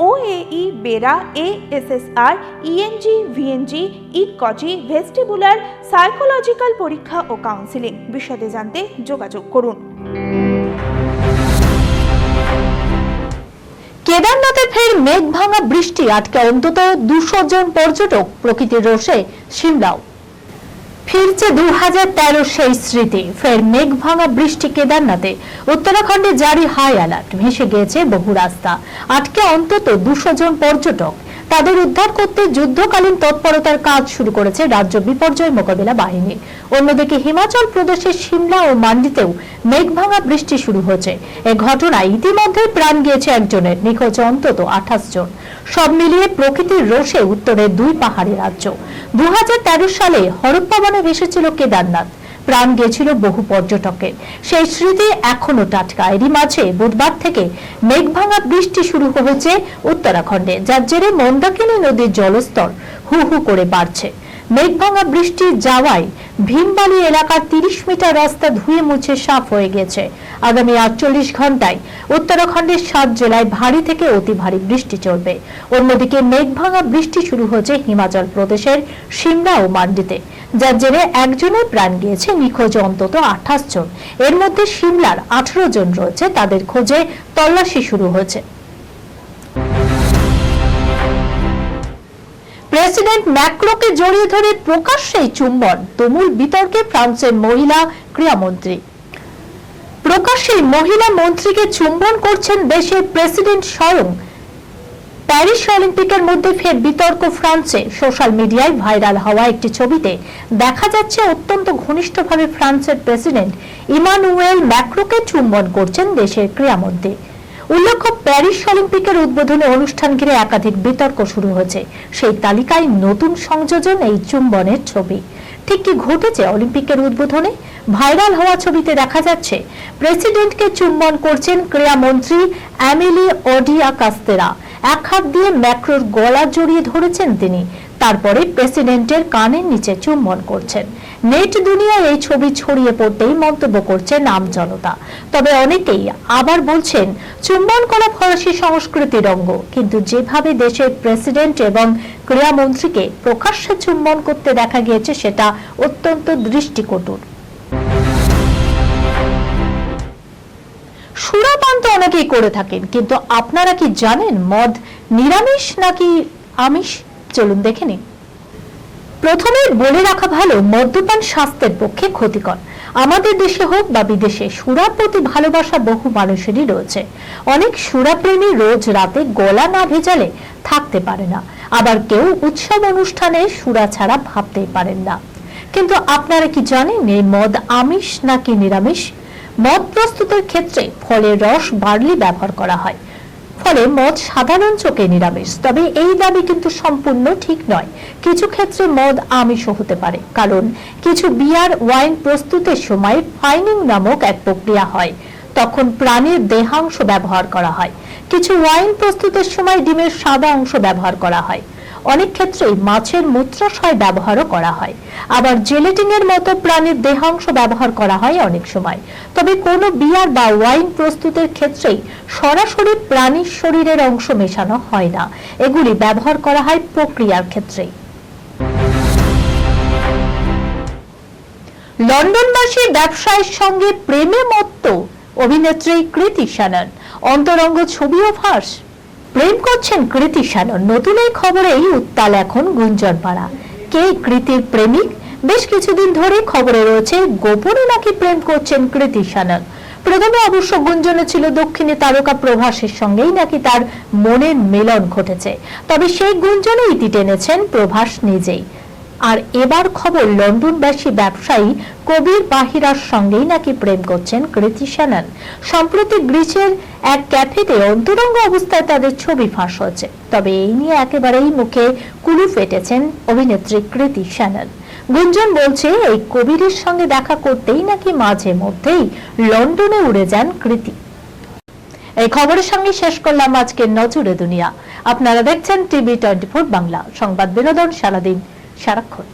OAE BERA ASSR ENG VNG ইটকজি vestibular psychological পরীক্ষা ও counselling বিশদে জানতে যোগাযোগ করুন। কেদারনাথে ফের মেঘ ভাঙা বৃষ্টি আটকে অন্তত দুশো জন পর্যটক প্রকৃতির রোষে সিমলাও ফিরছে দু হাজার সেই স্মৃতি। ফের মেঘ ভাঙা বৃষ্টি কেদারনাথে। উত্তরাখণ্ডে জারি হাই অ্যালার্ট। ভেসে গিয়েছে বহু রাস্তা। আটকে অন্তত দুশো জন পর্যটক। তাদের উদ্ধার করতে যুদ্ধকালীন তৎপরতার কাজ শুরু করেছে রাজ্য বিপর্যয় মোকাবিলা বাহিনী। অন্যদিকে হিমাচল প্রদেশের সিমলা ও মান্ডিতেও মেঘভাঙা বৃষ্টি শুরু হয়েছে। এ ঘটনায় ইতিমধ্যে প্রাণ গিয়েছে একজনের। নিখোঁজ অন্তত আঠাশ জন। সব মিলিয়ে প্রকৃতির রোষে উত্তরের দুই পাহাড়ি রাজ্য। দু সালে হরপ্পা বনে ভেসেছিল কেদারনাথ। প্রাণ গেছিল বহু পর্যটকের। সেই স্মৃতি এখনও টাটকা। এরই মাঝে বুধবার থেকে মেঘভাঙা বৃষ্টি শুরু হয়েছে উত্তরাখণ্ডে, যার জেরে মন্দাকিনী নদীর জলস্তর হু হু করে বাড়ছে। মেঘভাঙা বৃষ্টি যাওয়ায় ভীমবালি এলাকার তিরিশ মিটার রাস্তা ধুয়ে মুছে সাফ হয়ে গেছে। আগামী আটচল্লিশ ঘন্টায় উত্তরাখণ্ডের সাত জেলায় ভারী থেকে অতি ভারী বৃষ্টি চলবে। অন্যদিকে মেঘভাঙা বৃষ্টি শুরু হয়েছে হিমাচল প্রদেশের সিমলা ও মান্ডিতে। যার জেরে একজনের প্রাণ গিয়েছে নিখোঁজ অন্তত আঠাশ জন। এর মধ্যে সিমলার আঠারো জন রয়েছে। তাদের খোঁজে তল্লাশি শুরু হয়েছে। প্রেসিডেন্ট ম্যাক্রোকে জড়িয়ে ধরে প্রকাশ্যেই চুম্বন। তুমুল বিতর্কে ফ্রান্সের মহিলা ক্রীড়ামন্ত্রী। প্রকাশ্যে মহিলা মন্ত্রীকে চুম্বন করছেন দেশের প্রেসিডেন্ট স্বয়ং। প্যারিস অলিম্পিকের মধ্যে ফের বিতর্ক ফ্রান্সে। সোশ্যাল মিডিয়ায় ভাইরাল হওয়া একটি ছবিতে দেখা যাচ্ছে অত্যন্ত ঘনিষ্ঠভাবে ফ্রান্সের প্রেসিডেন্ট ইমানুয়েল ম্যাক্রোকে চুম্বন করছেন দেশের ক্রীড়ামন্ত্রী। উল্লেখ্য প্যারিস অলিম্পিকের উদ্বোধনী অনুষ্ঠান ঘিরে একাধিক বিতর্ক শুরু হয়েছে। সেই তালিকায় নতুন সংযোজন এই চুম্বনের ছবি। ঠিক কি ঘটেছে অলিম্পিকের উদ্বোধনে? ভাইরাল হওয়া ছবিতে দেখা যাচ্ছে, প্রেসিডেন্টকে চুম্বন করছেন ক্রীড়ামন্ত্রী অ্যামিলি অডিয়া কাস্তেরা এক হাত দিয়ে ম্যাক্রোর গলা জড়িয়ে ধরেছেন তিনি। তারপরে প্রেসিডেন্টের কানের নিচে চুম্বন করছেন। নেট দুনিয়ায় এই ছবি ছড়িয়ে পড়তেই মন্তব্য করছে নাম জনতা। তবে অনেকেই আবার বলছেন, চুম্বন করা ফরাসি সংস্কৃতির অঙ্গ। কিন্তু যেভাবে দেশের প্রেসিডেন্ট এবং ক্রীড়ামন্ত্রীকে প্রকাশ্যে চুম্বন করতে দেখা গিয়েছে, সেটা অত্যন্ত দৃষ্টিকটুর। সুরাপান তো অনেকেই করে থাকেন, কিন্তু আপনারা কি জানেন মদ নিরামিষ নাকি আমিষ? চলুন দেখে নিন। প্রথমে বলে রাখা ভালো, মদ্যপান স্বাস্থ্যের পক্ষে ক্ষতিকর। আমাদের দেশে হোক বা বিদেশে সুরার প্রতি ভালোবাসা বহু মানুষেরই রয়েছে। অনেক সুরাপ্রেমী রোজ রাতে গলা না ভেজালে থাকতে পারে না। আবার কেউ উৎসব অনুষ্ঠানে সুরা ছাড়া ভাবতেই পারেন না। কিন্তু আপনারা কি জানেন এই মদ আমিষ নাকি নিরামিষ? মদ প্রস্তুতের ক্ষেত্রে ফলের রস বার্লি ব্যবহার করা হয়। ফলে মদ সাধারণ চোখে নিরামিষ। তবে এই দাবি কিন্তু সম্পূর্ণ ঠিক নয়। কিছু ক্ষেত্রে মদ আমিষও হতে পারে, কারণ কিছু বিয়ার ওয়াইন প্রস্তুতের সময় ফাইনিং নামক এক প্রক্রিয়া হয়। তখন প্রাণীর দেহাংশ ব্যবহার করা হয়। কিছু ওয়াইন প্রস্তুতের সময় ডিমের সাদা অংশ ব্যবহার করা হয়। অনেক ক্ষেত্রেই মাছের মূত্রাশয় ব্যবহারও করা হয়। আবার জেলেটিনের মতো প্রাণীর দেহাংশ ব্যবহার করা হয় অনেক সময়। তবে কোনো বিয়ার বা ওয়াইন প্রস্তুতের ক্ষেত্রেই সরাসরি প্রাণীর শরীরের অংশ মেশানো হয় না। এগুলি ব্যবহার করা হয় প্রক্রিয়ার ক্ষেত্রেই। লন্ডনবাসী ব্যবসায়ীর সঙ্গে প্রেমে মত্ত অভিনেত্রী কৃতি শ্যানন অন্তরঙ্গ ছবিও ফাঁস প্রেম করছেন কৃতি শ্যানন নতুন এই খবরেই উত্তাল এখন গুঞ্জন পাড়া কে কৃতির প্রেমিক? বেশ কিছুদিন ধরে খবরে রয়েছে, গোপনে নাকি প্রেম করছেন কৃতি শ্যানন প্রথমে অবশ্য গুঞ্জনে ছিল দক্ষিণে তারকা প্রভাসের সঙ্গেই নাকি তার মনের মিলন ঘটেছে। তবে সেই গুঞ্জনে ইতি টেনেছেন প্রভাস নিজেই। আর এবার খবর, লন্ডনবাসী ব্যবসায়ী কবির বাহিরার সঙ্গেই নাকি প্রেম করছেন কৃতি শ্যানন সম্প্রতি গ্রিসের এক ক্যাফেতে অন্তরঙ্গ অবস্থায় তাদের ছবি ফাঁস হয়েছে। তবে এই নিয়ে একেবারেই মুখে কুলু ফেটেছেন অভিনেত্রী কৃতি শ্যানন গুঞ্জন বলছে, এই কবিরের সঙ্গে দেখা করতেই নাকি মাঝে মধ্যেই লন্ডনে উড়ে যান কৃতি। এই খবরের সঙ্গে শেষ করলাম আজকের নজরে দুনিয়া। আপনারা দেখছেন টিভি টোয়েন্টি বাংলা। সংবাদ বিনোদন সারাদিন সারাক্ষণ।